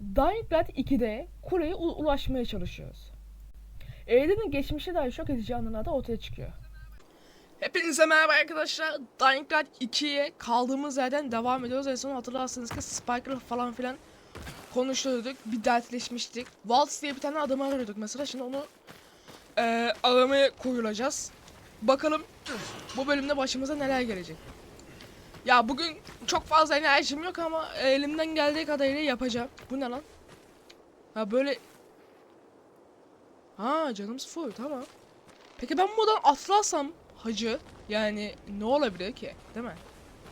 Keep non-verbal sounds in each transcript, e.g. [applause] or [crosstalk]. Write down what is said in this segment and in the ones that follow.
Dying Light 2'de kuleye u- ulaşmaya çalışıyoruz. Aiden'in geçmişe dair şok edici anılar da ortaya çıkıyor. Hepinize merhaba arkadaşlar. Dying Light 2'ye kaldığımız yerden devam ediyoruz. En son hatırlarsınız ki Spiker falan filan konuşuyorduk. Bir dertleşmiştik. Waltz diye bir tane adamı arıyorduk mesela. Şimdi onu eee aramaya koyulacağız. Bakalım bu bölümde başımıza neler gelecek. Ya bugün çok fazla enerjim yok ama elimden geldiği kadarıyla yapacağım. Bu ne lan? Ha böyle... Ha canımız full tamam. Peki ben buradan atlarsam hacı yani ne olabilir ki değil mi?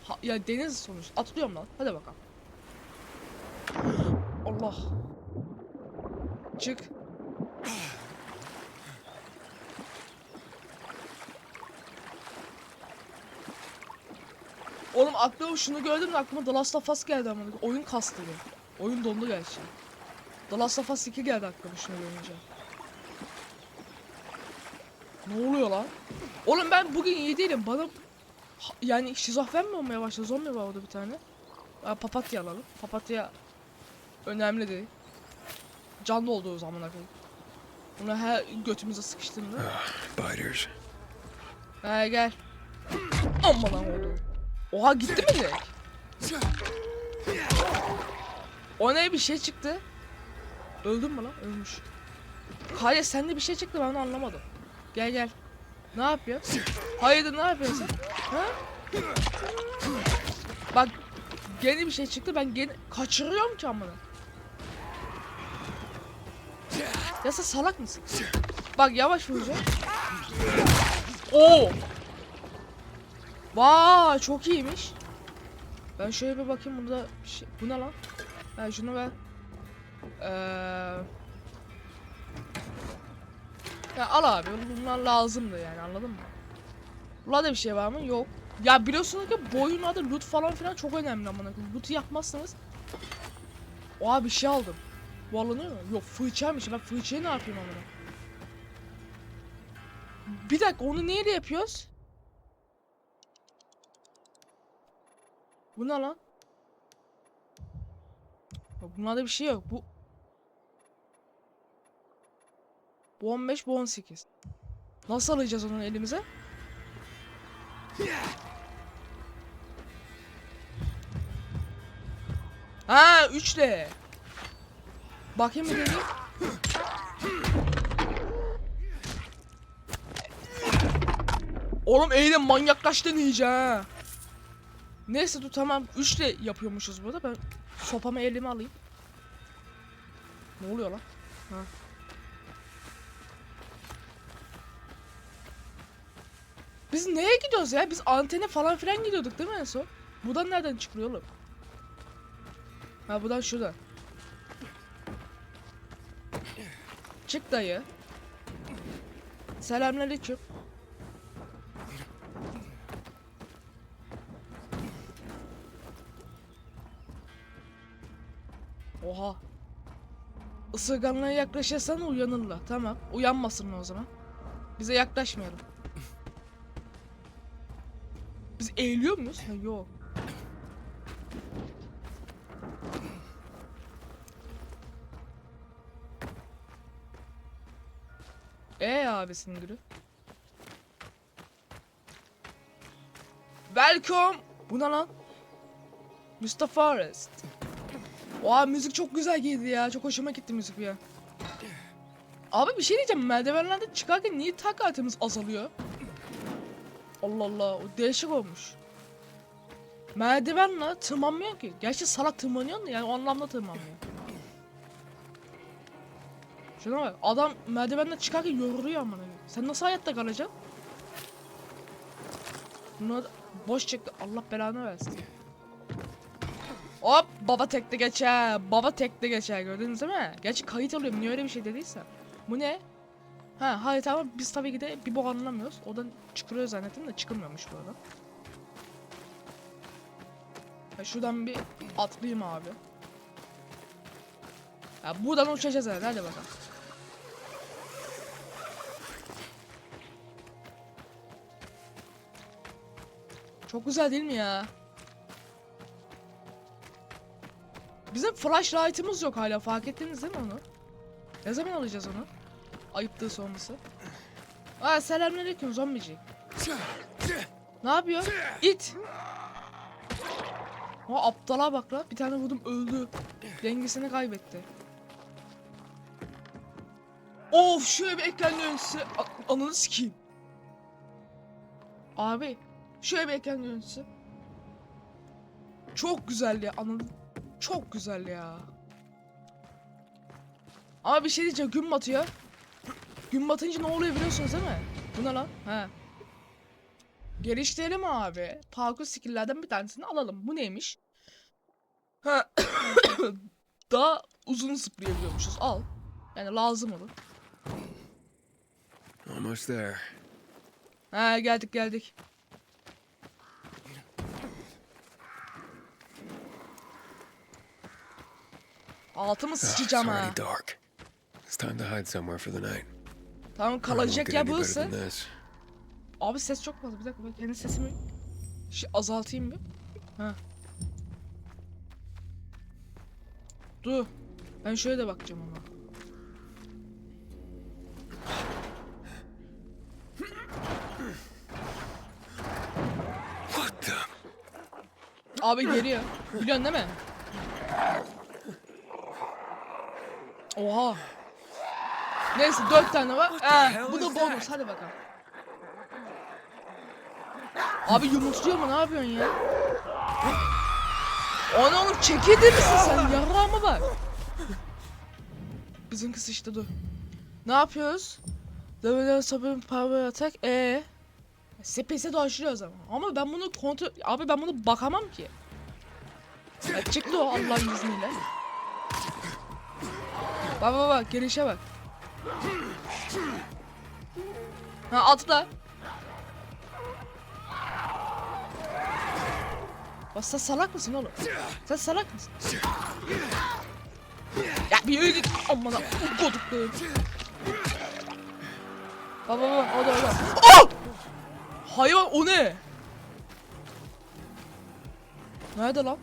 Ha, ya deniz sonuç. Atlıyorum lan. Hadi bakalım. Allah. Çık. Oğlum aklıma şunu gördüm de aklıma The Last of Us geldi ama oyun kastı bu. Oyun dondu gerçi. The Last of Us 2 geldi aklıma şunu görünce. Ne oluyor lan? Oğlum ben bugün iyi değilim. Bana Ha- yani şizofren mi olmaya başladı? Zombi var orada bir tane. Aa, papatya alalım. Papatya önemli değil. Canlı olduğu zaman koyayım. Bunu her götümüze sıkıştığında. Biters. He gel. [clears throat] Amma lan oldu. Oha gitti mi direkt? O ne bir şey çıktı. Öldün mü lan? Ölmüş. Hayır sende bir şey çıktı ben anlamadım. Gel gel. Ne yapıyor? Hayırdır ne yapıyorsun sen? Ha? Bak gene bir şey çıktı ben gene kaçırıyorum ki amına. Ya sen salak mısın? Bak yavaş vuracağım. Oo. Vay çok iyiymiş. Ben şöyle bir bakayım burada bir şey. Bu ne lan? Ben şunu ver. Eee ya al abi bunlar lazımdı yani anladın mı? Burada bir şey var mı? Yok. Ya biliyorsunuz ki bu oyunlarda loot falan filan çok önemli amına koyayım. Loot'u yapmazsanız Oha bir şey aldım. Bu alınıyor mu? Yok fırçaymış. Ben fırçayı ne yapayım amına? Bir dakika onu neyle yapıyoruz? Bu ne lan? Yok, Bunlarda bir şey yok. Bu Bu 15, bu 18. Nasıl alacağız onu elimize? Ha, 3'le. Bakayım bir deneyim. Oğlum eğlen manyaklaştın iyice ha. Neyse dur tamam 3'le yapıyormuşuz burada. Ben sopamı elime alayım. Ne oluyor lan? Ha. Biz neye gidiyoruz ya? Biz antene falan filan gidiyorduk değil mi en son? Buradan nereden çıkıyor oğlum? Ha buradan şuradan. Çık dayı. Selamünaleyküm. Isırganlığa yaklaşırsan uyanırlar. Tamam. Uyanmasınlar o zaman. Bize yaklaşmayalım. Biz eğiliyor muyuz? Ha, yok. Ee abisinin gülü. Welcome. Bu ne lan? Mustafa Forest. Oha müzik çok güzel girdi ya. Çok hoşuma gitti müzik ya. Abi bir şey diyeceğim. Merdivenlerde çıkarken niye takatimiz azalıyor? Allah Allah o değişik olmuş. Merdivenle tırmanmıyor ki. Gerçi salak tırmanıyor da yani o anlamda tırmanmıyor. Şuna bak adam merdivenden çıkarken yoruluyor amına. Sen nasıl hayatta kalacaksın? Bunu da- boş çekti. Allah belanı versin. Baba tekte geçer. Baba tekte geçer gördünüz değil mi? Gerçi kayıt alıyorum niye öyle bir şey dediyse. Bu ne? Ha hayır tamam biz tabii ki de bir bok anlamıyoruz. Oradan çıkılıyor zannettim de çıkılmıyormuş bu arada. Ha, şuradan bir atlayayım abi. Ya buradan uçacağız herhalde hadi bakalım. Çok güzel değil mi ya? Bizim flashlight'ımız yok hala fark ettiniz değil mi onu? Ne zaman alacağız onu? Ayıptığı sonrası. Aa selamünaleyküm zombici. Ne yapıyor? İt. O aptala bak la. Bir tane vurdum öldü. Dengesini kaybetti. Of şöyle bir ekran görüntüsü. Ananı sikeyim. Abi şöyle bir ekran görüntüsü. Çok güzel ya. Çok güzel ya. Ama bir şey diyeceğim gün batıyor. Gün batınca ne oluyor biliyorsunuz değil mi? Bu ne lan? He. Geliştirelim abi. Parkur skill'lerden bir tanesini alalım. Bu neymiş? Ha. [coughs] Daha uzun zıplayabiliyormuşuz. Al. Yani lazım olur. Almost there. Ha geldik geldik. Altıma Ugh, it's sıçacağım ha. dark. It's time to hide somewhere for the night. Tamam kalacak ya burası. Abi ses çok fazla. Bir dakika ben kendi sesimi şey azaltayım bir. Ha. Dur. Ben şöyle de bakacağım ama. What the? Abi geliyor. Biliyorsun değil mi? Oha. Neyse dört tane var. Ha, bu da bonus. Hadi bakalım. Abi yumurtluyor mu? Ne yapıyorsun ya? Onu oğlum çekirdi misin sen? Yarrağıma bak. Bizimki sıçtı dur. Ne yapıyoruz? Double sabun power attack. E Space'e dolaşıyoruz ama. Ama ben bunu kontrol... Abi ben bunu bakamam ki. Ya çıktı o Allah'ın izniyle. Bak bak bak gelişe bak. Ha atla. Bak sen salak mısın oğlum? Sen salak mısın? Ya bir yürü git. Aman ha. Koduklu. Bak bak bak orada orada. Oh! Hayvan o ne? Nerede lan?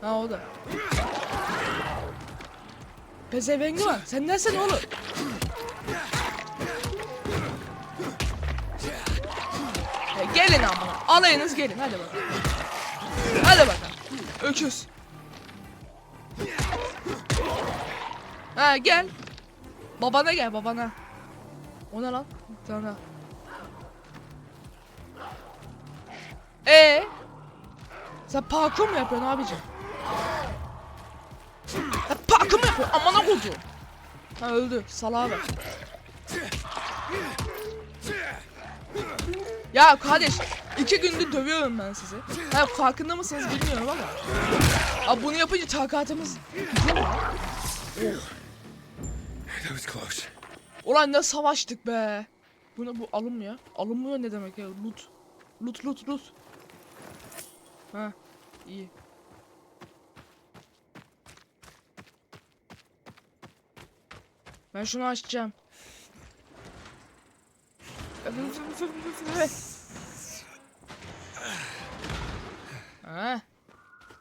Ha o da. Pezevengi var. Sen nesin oğlum? Ya gelin amına. Alayınız gelin hadi bakalım. Hadi bakalım. Öküz. Ha gel. Babana gel babana. O ne lan? Sana. Ee? Sen parkur mu yapıyorsun abicim? Yapıyorsun? Amına koyduğum. Ha öldü. Salağa bak. Ya kardeş iki gündür dövüyorum ben sizi. Ha farkında mısınız bilmiyorum ama. Abi bunu yapınca takatımız That was close. Ulan ne savaştık be. Buna bu alınmıyor. Alınmıyor ne demek ya? Loot. Loot loot loot. Ha iyi. Ben şunu açacağım. Ha.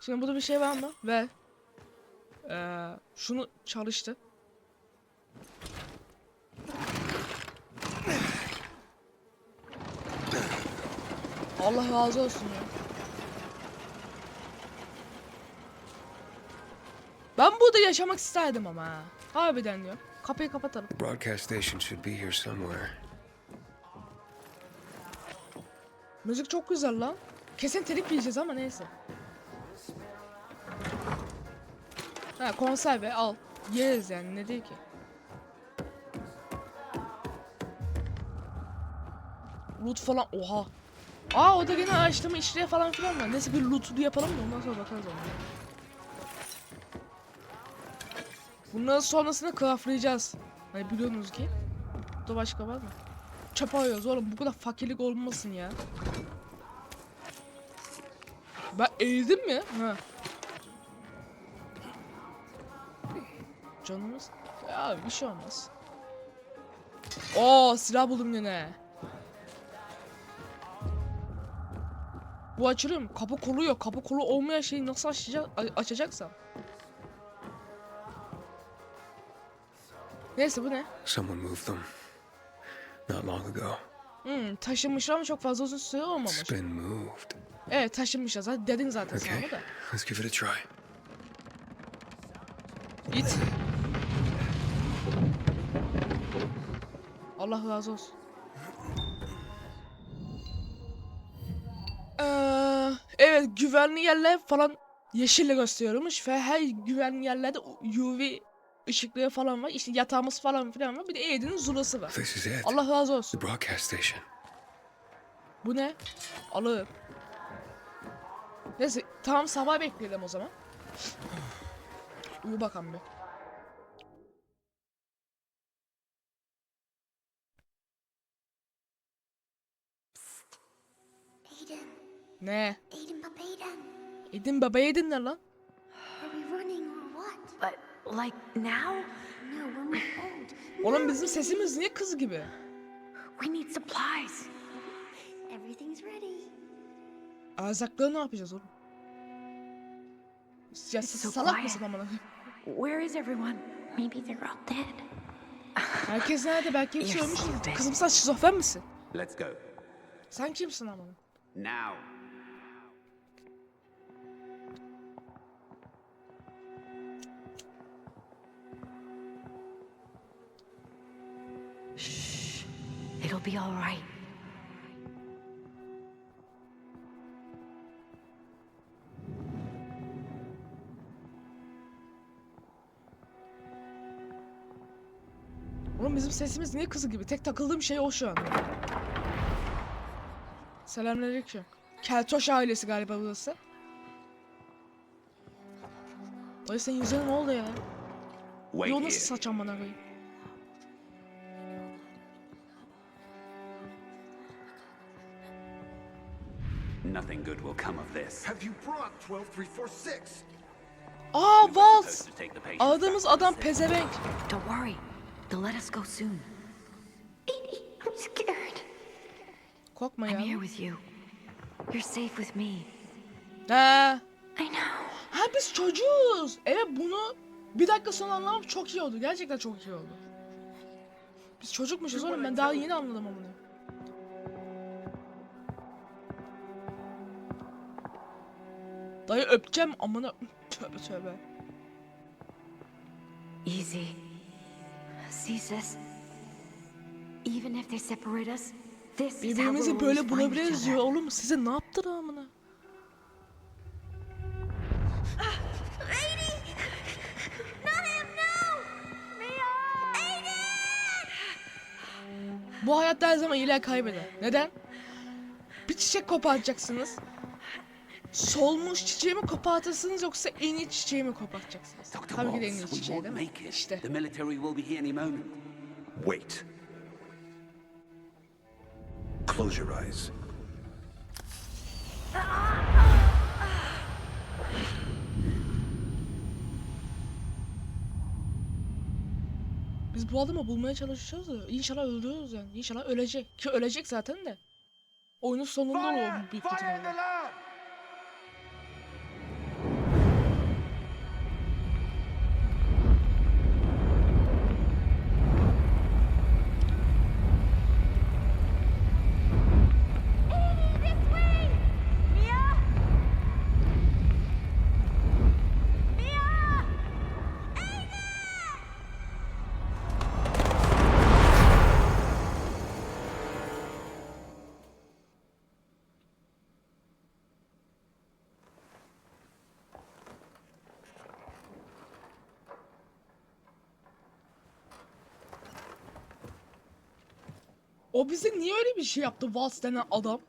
Şimdi burada bir şey var mı? Ve ee, şunu çalıştı. Allah razı olsun ya. Ben burada yaşamak isterdim ama. ha. Harbiden diyor. Kapıyı kapatalım. Broadcast station should be here somewhere. Müzik çok güzel lan. Kesin telif yiyeceğiz ama neyse. Ha konserve al. Yeriz yani ne değil ki. Loot falan oha. Aa o da gene araştırma işleye falan filan var. Neyse bir loot'u yapalım da ondan sonra bakarız ona. Bunların sonrasında craftlayacağız. Hani biliyorsunuz ki. Burada başka var mı? Çöp arıyoruz oğlum bu kadar fakirlik olmasın ya. Ben eğildim mi? Ha. Canımız. Ya bir şey olmaz. Oo silah buldum yine. Bu açılıyor mu? Kapı koluyor. Kapı kolu olmayan şeyi nasıl açacak, açacaksam? Neyse bu ne? Someone moved them. Not long ago. Hmm, taşınmışlar ama çok fazla uzun süre olmamış. It's been moved. Evet taşınmışlar zaten dedin zaten Okay, sana da. let's give it a try. Git. Allah razı olsun. Ee, evet güvenli yerler falan yeşille gösteriyormuş ve her güvenli yerlerde UV ışıkları falan var. İşte yatağımız falan filan var. Bir de Eğdi'nin zulası var. This is it. Allah razı olsun. The broadcast station. Bu ne? Alırım. Neyse tamam sabah bekleyelim o zaman. Uyu bakalım bir. Aiden, Ne? Aiden, Papa Aiden. Edin babayı dinle lan. Like, now? No, when we're old. Oğlum bizim sesimiz niye kız gibi? We need supplies. Everything's ready. Erzakları ne yapacağız oğlum? Ya so salak quiet. mısın amına? Where is everyone? Maybe they're all dead. Herkes nerede? Belki hepsi ölmüş. Kızım sen şizofren misin? Let's go. Sen kimsin amına? Now. It'll be all right. Oğlum bizim sesimiz niye kızı gibi? Tek takıldığım şey o şu an. Selamünaleyküm. Keltoş ailesi galiba burası. Dayı senin yüzüne ne oldu ya? Wait Yol nasıl saç amına koyayım? Nothing good will come of this. Have you brought 12346? Aa patient Aradığımız adam pezevenk. Don't worry. They'll let us go soon. Edie, I'm scared. Korkma I'm ya. here with you. You're safe with me. Ha. I know. Ha biz çocuğuz. Evet bunu bir dakika sonra anlamam çok iyi oldu. Gerçekten çok iyi oldu. Biz çocukmuşuz oğlum ben daha yeni anladım onu. Dayı öpeceğim amına. Tövbe tövbe. Easy. Sis? Even if they separate us, this is how Birbirimizi böyle bulabiliriz diyor. Oğlum size ne yaptı da amına? Bu hayatta her zaman iyiler kaybeder. Neden? Bir çiçek kopartacaksınız. Solmuş çiçeği mi kopartırsınız yoksa en iyi çiçeği mi kopartacaksınız? Dr. Tabii ki de en iyi çiçeği değil mi? İşte. The military will be here any moment. Wait. Close your eyes. Biz bu adamı bulmaya çalışıyoruz da inşallah öldürürüz yani. İnşallah ölecek. Ki ölecek zaten de. Oyunun sonunda olur büyük ihtimalle. O bize niye öyle bir şey yaptı Vals denen adam?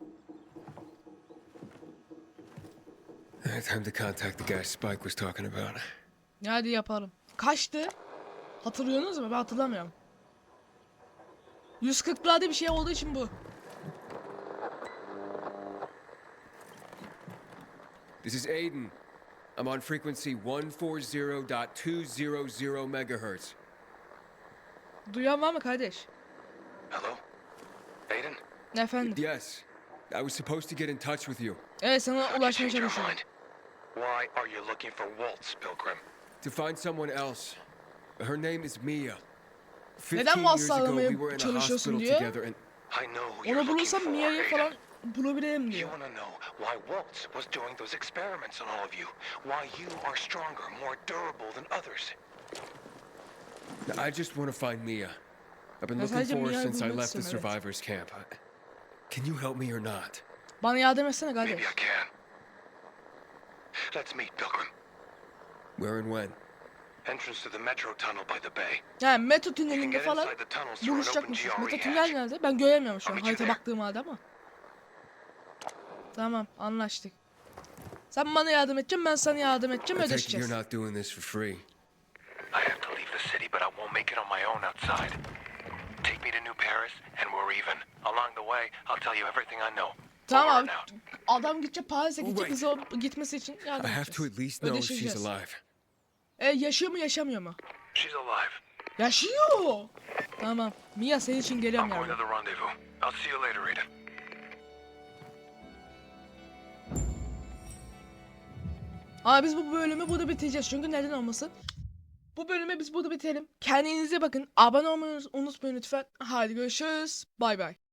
Time to contact the guy Spike was talking about. Hadi yapalım. Kaçtı? Hatırlıyorsunuz mu? Ben hatırlamıyorum. 140'larda bir şey olduğu için bu. This is Aiden. I'm on frequency 140.200 megahertz. Duyan var mı kardeş? Hello? Aiden? Efendim. Yes. I was supposed to get in touch with you Evet sana How'd you ulaşmaya your çalışıyorum. mind? Why are you looking for Waltz, Pilgrim? to find someone else. Her name is Mia. 15 Neden years Waltz'la ago, we were in a çalışıyorsun hospital diyor. together and I know who you're Onu bulursam Mia'yı falan bulabilirim You want to know why Waltz was doing those experiments on all of you. Why you are stronger, more durable than others. I just want to find Mia. I've been looking sadece for her Mia'yı since I bulmak left the istiyorum, evet. survivors camp. Can you help me or not? Bana yardım etsene Maybe kardeş. I can. Let's meet, Pilgrim. Where and when? Entrance to the metro tunnel by the bay. Yani metro You can tünelinde get falan inside the tunnels through an open buluşacakmışız. Metro GRE tünel hatch. nerede? Ben göremiyorum şu an you harita there. baktığım halde ama. Tamam anlaştık. Sen bana yardım edeceksin ben sana yardım edeceğim I take it ödeşeceğiz. you're not doing this for free. I have to leave the city, but I won't make it on my own outside. Take me to New Paris, and we're even. Along the way, I'll tell you everything I know. Tamam abi. Adam gidecek Paris'e gidecek o gitmesi için yardım I have to edeceğiz. at least know if she's Ödeşeceğiz. alive. E yaşıyor mu yaşamıyor mu? She's alive. Yaşıyor. Tamam. Mia senin için geliyorum I'm going to yardım. the rendezvous. I'll see you later, Aiden. Ama biz bu bölümü burada bitireceğiz çünkü neden olmasın? Bu bölümü biz burada bitelim. Kendinize bakın. Abone olmayı unutmayın lütfen. Hadi görüşürüz. Bay bay.